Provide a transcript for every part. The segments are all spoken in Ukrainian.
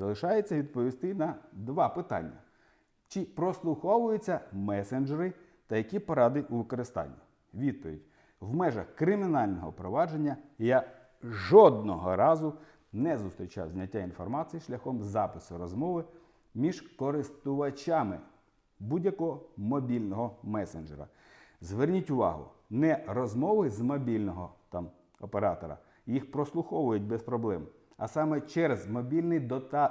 залишається відповісти на два питання: чи прослуховуються месенджери та які поради у використанні? Відповідь: в межах кримінального провадження я жодного разу не зустрічав зняття інформації шляхом запису розмови між користувачами будь-якого мобільного месенджера. Зверніть увагу, не розмови з мобільного там, оператора, їх прослуховують без проблем, а саме через мобільний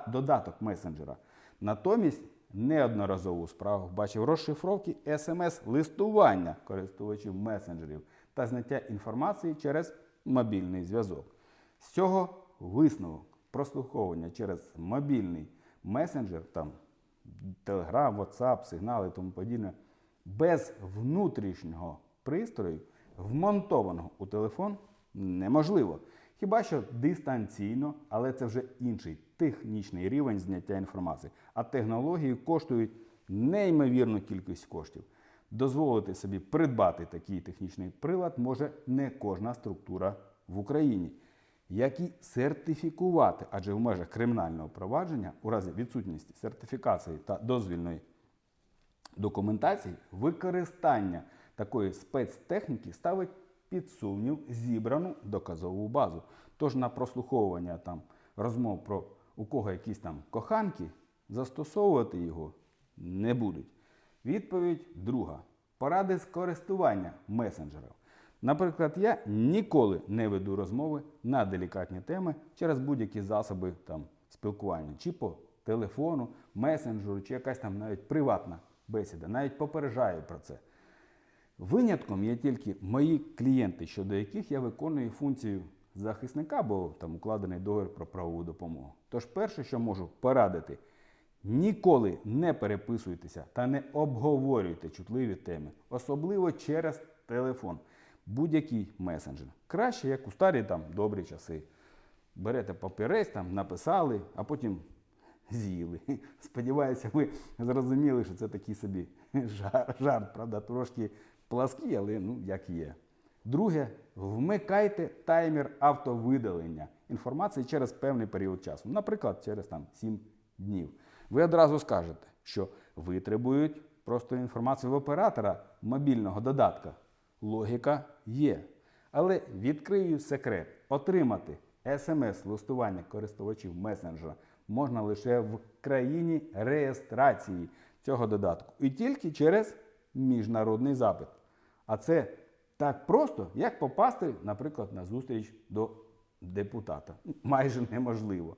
додаток месенджера. Натомість неодноразово у справах бачив розшифровки смс-листування користувачів месенджерів та зняття інформації через мобільний зв'язок. З цього висновок прослуховування через мобільний месенджер, там Telegram, WhatsApp, сигнали і тому подібне, без внутрішнього пристрою, вмонтованого у телефон, неможливо. Хіба що дистанційно, але це вже інший технічний рівень зняття інформації. А технології коштують неймовірну кількість коштів. Дозволити собі придбати такий технічний прилад може не кожна структура в Україні як і сертифікувати, адже в межах кримінального провадження у разі відсутності сертифікації та дозвільної документації використання такої спецтехніки ставить під сумнів зібрану доказову базу. Тож на прослуховування там розмов про у кого якісь там коханки застосовувати його не будуть. Відповідь друга. Поради з користування месенджерів. Наприклад, я ніколи не веду розмови на делікатні теми через будь-які засоби там, спілкування, чи по телефону, месенджеру, чи якась там навіть приватна бесіда. Навіть попереджаю про це. Винятком є тільки мої клієнти, щодо яких я виконую функцію захисника, бо там укладений договір про правову допомогу. Тож, перше, що можу порадити, ніколи не переписуйтеся та не обговорюйте чутливі теми, особливо через телефон, будь-який месенджер. Краще, як у старі там добрі часи. Берете папірець, там написали, а потім з'їли. Сподіваюся, ви зрозуміли, що це такий собі жар- жарт, правда, трошки плаский, але ну як є. Друге, вмикайте таймер автовидалення інформації через певний період часу, наприклад, через там 7 днів. Ви одразу скажете, що витребують просто інформацію в оператора мобільного додатка. Логіка є. Але відкрию секрет: отримати смс-листування користувачів месенджера можна лише в країні реєстрації цього додатку і тільки через міжнародний запит. А це так просто, як попасти, наприклад, на зустріч до депутата. Майже неможливо.